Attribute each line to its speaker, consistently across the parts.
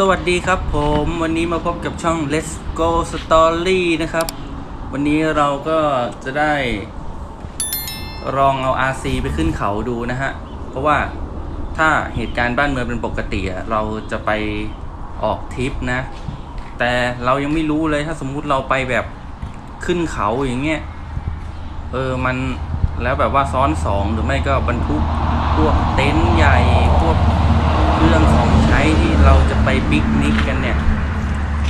Speaker 1: สวัสดีครับผมวันนี้มาพบกับช่อง Let's Go Story นะครับ วันนี้เราก็จะได้ลองเอา RC ไปขึ้นเขาดูนะฮะ เพราะว่าถ้าเหตุการณ์บ้านเมืองเป็นปกติอะเราจะไปออกทริปนะ แต่เรายังไม่รู้เลยถ้าสมมุติเราไปแบบขึ้นเขาอย่างเงี้ยเออมันแล้วแบบว่าซ้อนสองหรือไม่ก็บรรทุกพวกเต็นท์ใหญ่พวก เรื่องของใช้ที่เราจะไปปิกนิกกันเนี่ย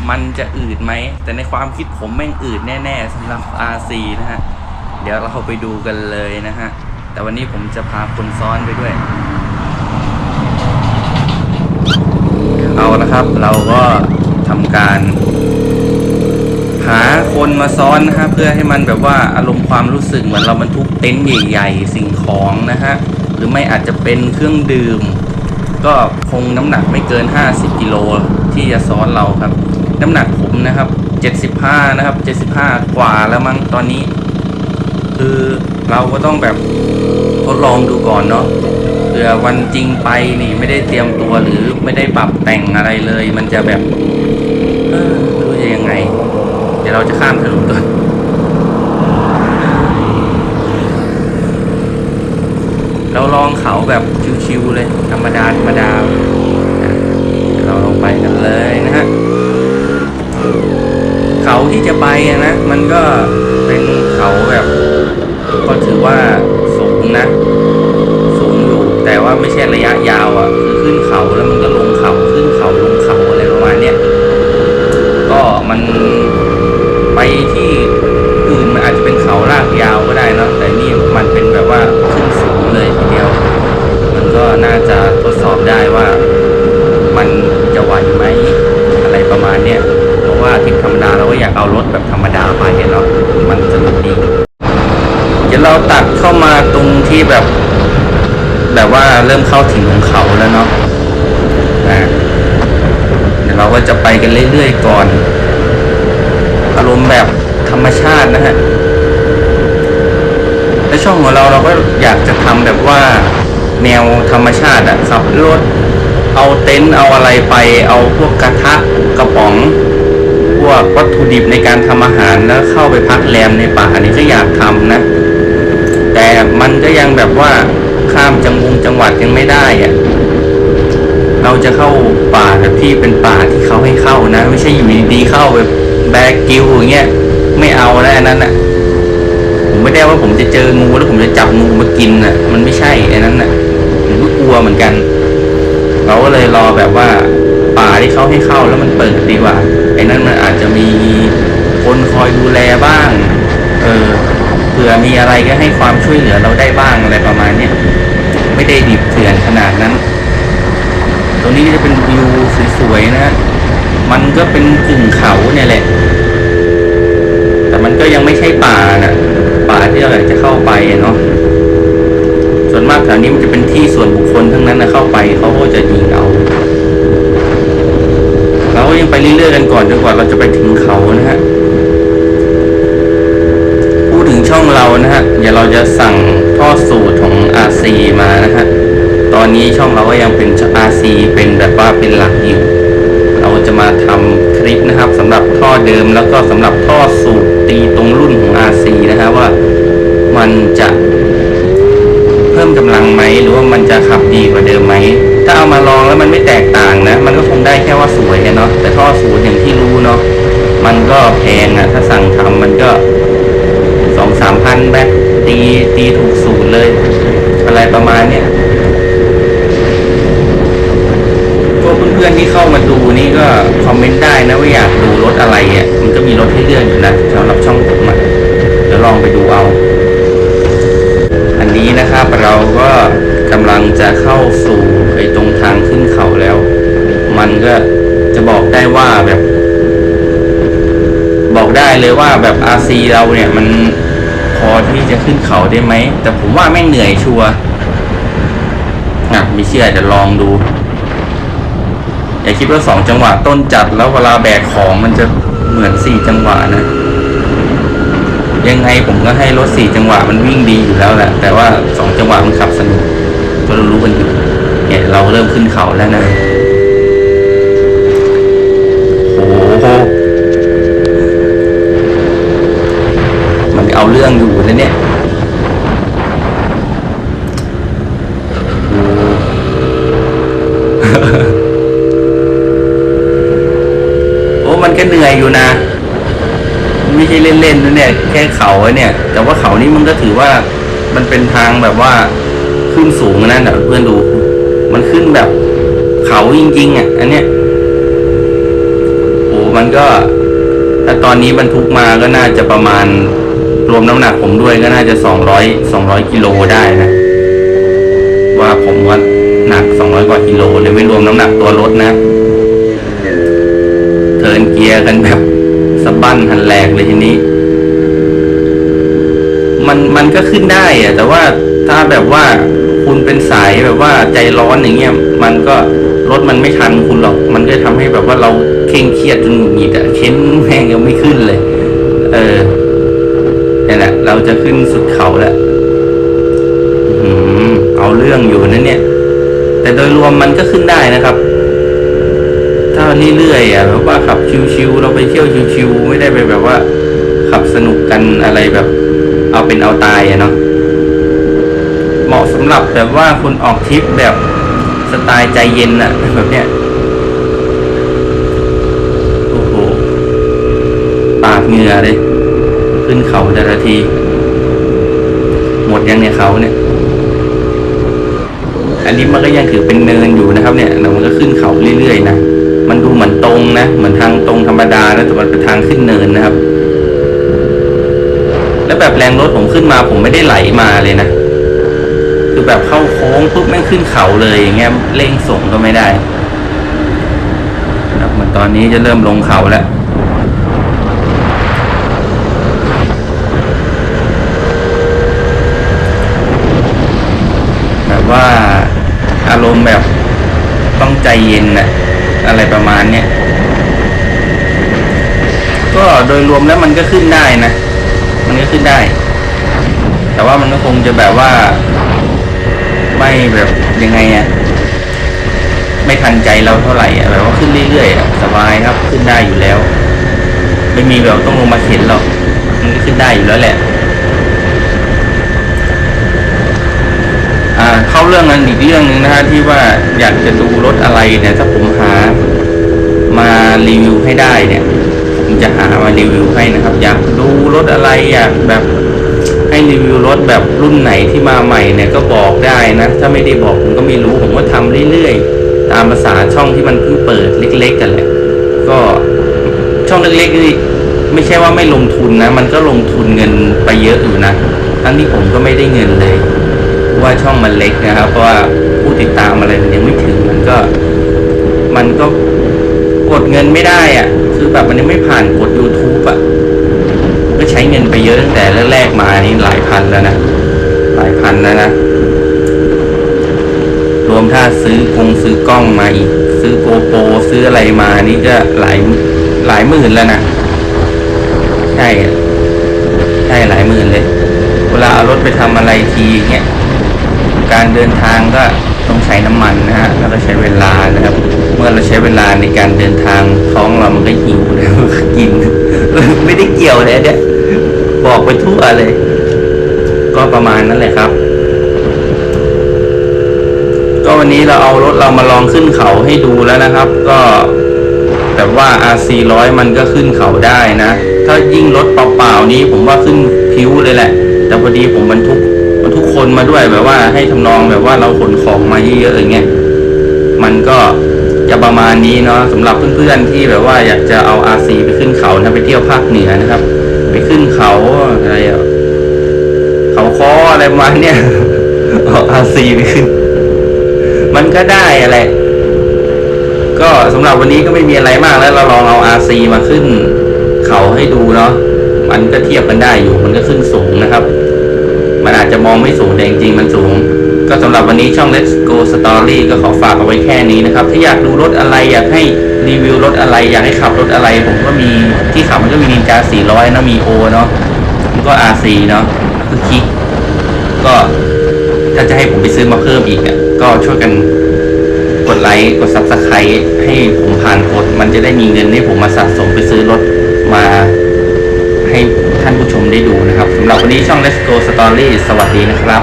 Speaker 1: มันจะอืดไหม แต่ในความคิดผมแม่งอืดแน่ๆสำหรับ RC นะฮะ เดี๋ยวเราไปดูกันเลยนะฮะ แต่วันนี้ผมจะพาคนซ้อนไปด้วย เอาละครับ เราก็ทำการ หาคนมาซ้อนนะฮะ เพื่อให้มันแบบว่าอารมณ์ความรู้สึกเหมือนเราบรรทุกเต็นท์ใหญ่ ๆ สิ่งของนะฮะ หรือไม่อาจจะเป็นเครื่องดื่ม ก็คงน้ำหนักไม่เกิน 50กิโลที่จะซ้อนเราครับ น้ำหนักผมนะครับ 75 นะครับ 75 กว่าแล้วมั้งตอนนี้ คือเราก็ต้องแบบทดลองดูก่อนเนาะเผื่อวันจริงไปนี่ไม่ได้เตรียมตัวหรือไม่ได้ปรับแต่งอะไรเลย มันจะแบบเออรู้จะยังไง เดี๋ยวเราจะข้ามถนนก่ อนเราลองเขาแบบชิวๆเลยธรรมดาธรรมดาเราลงไปกันเลยนะฮะเขาที่จะไปนะมันก็เป็นเขาแบบ ก็ถือว่าสูงนะ สูงอยู่ แต่ว่าไม่ใช่ระยะยาวอะ่ะ คือขึ้นเขาแล้วมันก็ลงเขาขึ้นเขาลงเขาอะไรประมาณเนี้ย ก็มันไปที่อื่นมันอาจจะเป็นเขาลากยาวก็ได้เนอะแต่นี่มันเป็นแบบว่าขึ้นสูงเลยทีเดียว มันก็น่าจะทดสอบได้ว่า มันจะไหวไหมอะไรประมาณเนี้ยเพราะว่าทริปธรรมดาเราก็อยากเอารถแบบธรรมดาไปเนาะมันสนุกดี เดี๋ยวเราตัดเข้ามาตรง ที่แบบ แบบว่าเริ่มเข้าถึงของเขาแล้วเนาะอ่เดี๋ยวเราก็จะไปกันเรื่อยๆก่อน อารมณ์แบบธรรมชาตินะฮะในช่องของเราเราก็อยากจะทำแบบว่าแนวธรรมชาติอะขับรถเอาเต็นท์เอาอะไรไปเอาพวกกระทะกระป๋อง พวกวัตถุดิบในการทำอาหารแล้วเข้าไปพักแรมในป่านี่ก็อยากทำนะ มันก็ยังแบบว่าข้ามจังหวงจังหวัดยังไม่ได้อะเราจะเข้าป่าแบบที่เป็นป่าที่เขาให้เข้านะ ไม่ใช่อยู่ดีๆเข้าแบบแบกกิวอย่างเงี้ยไม่เอาแล้วอันนั้นอะผมไม่ได้ว่าผมจะเจองูแล้วผมจะจับงูมากินอะ มันไม่ใช่ไอันนั้นอะผมก็กลัวเหมือนกัน เราก็เลยรอแบบว่า ป่าที่เขาให้เข้าแล้วมันเปิดดีกว่าไอ้นั้นมันอาจจะมีคนคอยดูแลบ้าง เออ อมีอะไรก็ให้ความช่วยเหลือเราได้บ้างอะไรประมาณเนี้ยไม่ได้ดิบเถื่อนขนาดนั้น ตรงนี้จะเป็นวิวสวยๆนะฮะมันก็เป็นกึ่งเขาเนี่ยแหละ แต่มันก็ยังไม่ใช่ป่านะป่าที่เราอยากจะเข้าไปเนาะส่วนมากแถวนี้มันจะเป็นที่ส่วนบุคคลทั้งนั้นนะเข้าไปเขาก็จะยิงเอาเราก็ยังไปเรื่อยๆกันก่อนจนกว่าเราจะไปถึงเขานะฮะ พูดถึงช่อง เรานะฮะเดี๋ยวเราจะสั่งทอดสูตรของ RC มานะฮะตอนนี้ช่องเราก็ยังเป็น RC เป็นแบบว่าเป็นหลักอยู่ เราจะมาทำคลิปนะครับสำหรับท่อเดิมแล้วก็สำหรับท่อสูตรตีตรงรุ่นของ RC นะฮะว่ามันจะเพิ่มกำลังไหมหรือว่ามันจะขับดีกว่าเดิมไหมถ้าเอามาลองแล้วมันไม่แตกต่างนะ มันก็คงได้แค่ว่าสวยเนาะแต่ท่อสูตรอย่างที่รู้เนาะมันก็แพงอะถ้าสั่งทำมันก็ นแบตตีตีถูกสูตรเลย อะไรประมาณเนี้ยพวกเพื่อนๆที่เข้ามาดูนี่ก็คอมเมนต์ได้นะว่าอยากดูรถอะไรอะมันก็มีรถให้เลือกอยู่นะสำหรับช่องผมอะเดี๋ยวลองไปดูเอา อันนี้นะครับเราก็กำลังจะเข้าสู่ไอ้ตรงทางขึ้นเขาแล้ว มันก็จะบอกได้ว่าแบบ บอกได้เลยว่าแบบ RC เราเนี่ยมัน พอที่จะขึ้นเขาได้ไหม แต่ผมว่าแม่งเหนื่อยชัวร์อะไม่เชื่อจะลองดู อย่าคิดว่าสองจังหวะต้นจัดแล้วเวลาแบกของมันจะเหมือนสี่จังหวะนะ ยังไงผมก็ให้รถสี่จังหวะมันวิ่งดีอยู่แล้วแหละแต่ว่าสองจังหวะมันขับสนุกก็รู้กันอยู่เนี่ยเราเริ่มขึ้นเขาแล้วนะ เอาเรื่องอยู่นะเนี่ยโอ้มันก็เหนื่อยอยู่นะไม่ใช่เล่นๆนะเนี่ย แค่เขาเนี่ย แต่ว่าเขานี่มันก็ถือว่ามันเป็นทางแบบว่าขึ้นสูงนั่นแหะเพื่อนดู มันขึ้นแบบ เขาจริงๆอะ อันเนี้ยโอ้มันก็ถ้าตอนนี้บรรทุกมาก็น่าจะประมาณ รวมน้ำหนักผมด้วยก็น่าจะสองร้อยสองร้อยกิโลได้นะ ว่าผมว่าหนักสองร้อยกว่ากิโลเลยไม่รวมน้ำหนักตัวรถนะ เทินเกียร์กันแบบสะบั้นหันแหลกเลยทีนี้ มันมันก็ขึ้นได้อะแต่ว่าถ้าแบบว่าคุณเป็นสายแบบว่าใจร้อนอย่างเงี้ยมันก็รถมันไม่ทันคุณหรอก มันก็ทำให้แบบว่าเราเคร่งเครียดจนหงุดหงิดอะเค้นแม่งยังไม่ขึ้นเลย เออ เราจะขึ้นสุดเขาแล้วเอาเรื่องอยู่นะเนี่ย แต่โดยรวมมันก็ขึ้นได้นะครับ ถ้าเรื่อยๆอะแบบว่าขับชิวๆเราไปเที่ยวชิวๆไม่ได้ไปแบบว่า ขับสนุกกันอะไรแบบ เอาเป็นเอาตายอะเนาะเหมาะสำหรับแบบว่าคุณออกทริปแบบสไตล์ใจเย็นอะแบบเนี้ยโอ้โหปาดเหงื่อเลย ขึ้นเขาแต่ละที ยังเนี่ยเขาเนี่ย อันนี้มันก็ยังถือเป็นเนินอยู่นะครับ เนี่ยแล้วมันก็ขึ้นเขาเรื่อยๆนะ มันดูเหมือนตรงนะเหมือนทางตรงธรรมดานะแต่มันเป็นทางขึ้นเนินนะครับ แล้วแบบแรงรถผมขึ้นมา ผมไม่ได้ไหลมาเลยนะคือแบบเข้าโค้งปุ๊บแม่งขึ้นเขาเลยอย่างเงี้ยเร่งส่งก็ไม่ได้ครับเหมือนตอนนี้จะเริ่มลงเขาแล้ว แบบว่าอารมณ์แบบต้องใจ เย็นนะอะไรประมาณเนี้ยก็โดยรวมแล้วมันก็ขึ้นได้นะ มันก็ขึ้นได้ แต่ว่ามันก็คงจะแบบว่า ไม่แบบยังไงอะไม่ทันใจเราเท่าไหร่อะแบบว่าขึ้นเรื่อยๆสบายครับขึ้นได้อยู่แล้ว ไม่มีแบบต้องลงมาเข็นหรอกมันก็ขึ้นได้อยู่แล้วแหละอ่าเข้าเรื่องนั้นอีกเรื่องหนึงนะฮะที่ว่าอยากจะดู รถอะไรเนี่ยถ้าผมหามารีวิวให้ได้เนี่ยผมจะหามารีวิวให้นะครับ อยากดูรถอะไรอยากแบบให้รีวิวรถแบบรุ่นไหนที่มาใหม่เนี่ยก็บอกได้นะถ้าไม่ได้บอกผมก็ไม่รู้ผมก็ทำเรื่อยๆ ตามภาษาช่องที่มันเพิ่งเปิดเล็ก ๆ กันแหละก็ช่องเล็กๆนี่ไม่ใช่ว่าไม่ลงทุนนะ มันก็ลงทุนเงินไปเยอะอยู่นะทั้งที่ผมก็ไม่ได้เงินเลยว่าช่องมันเล็กนะครับเพราะว่าผู้ติดตามอะไรมันยังไม่ถึง มันก็กดเงินไม่ได้อะคือแบบมันยังไม่ผ่านกด YouTube อะก็ใช้เงินไปเยอะตั้งแต่แรกๆมานี่หลายพันแล้วนะ หลายพันแล้วนะ รวมถ้าซื้อคงซื้อกล้องมาอีก ซื้อโกโปรซื้ออะไรมานี่ก็หลายหลายหมื่นแล้วนะ ใช่ใช่หลายหมื่นเลย เวลาเอารถไปทำอะไรทีเงี้ย การเดินทางก็ต้องใช้น้ำมันนะฮะ แล้วก็ใช้เวลานะครับ เมื่อเราใช้เวลาในการเดินทางท้องเรามันก็หิวนะมันก็กิน ไม่ได้เกี่ยวเลยเนี่ยบอกไปทั่วเลย ก็ประมาณนั้นแหละครับ ก็วันนี้เราเอารถเรามาลองขึ้นเขาให้ดูแล้วนะครับ ก็แบบว่า RC ร้อยมันก็ขึ้นเขาได้นะ ถ้ายิ่งรถเปล่าๆนี้ผมว่าขึ้นพิ้วเลยแหละ แต่พอดีผมบรรทุกบรรทุกคนมาด้วยแบบว่าให้ทำนองแบบว่าเราขนของมาเยอะๆอย่างเงี้ยมันก็ จะประมาณนี้เนาะสำหรับเพื่อนๆที่แบบว่าอยากจะเอา RC ไปขึ้นเขานะไปเที่ยวภาคเหนือนะครับ ไปขึ้นเขาอะไรเขาคออะไรประมาณเนี้ยเอา RC ไปขึ้น มันก็ได้อะไรก็สำหรับวันนี้ก็ไม่มีอะไรมากแล้วเราลองเอา RC มาขึ้น เขาให้ดูเนาะมันก็เทียบกันได้อยู่ มันก็ขึ้นสูงนะครับ มันอาจจะมองไม่สูงแต่จริงๆมันสูงำหรับวันนี้ช่อง Let's Go Story ก็ขอฝากเอาไว้แค่นี้นะครับ ถ้าอยากดูรถอะไรอยากให้รีวิวรถอะไร อยากให้ขับรถอะไร ผมก็มีที่ขับมันก็มีนินจา 400 นะ มีโอเนาะมันก็ RC เนาะแล้วก็คิก ก็ถ้าจะให้ผมไปซื้อมาเพิ่มอีกอะก็ช่วยกันกดไลค์กด subscribe ให้ผมผ่านกด มันจะได้มีเงินให้ผมมาสะสมไปซื้อรถมาให้ท่านผู้ชมได้ดูนะครับสำหรับวันนี้ช่อง Let's Go Story สวัสดีนะครับ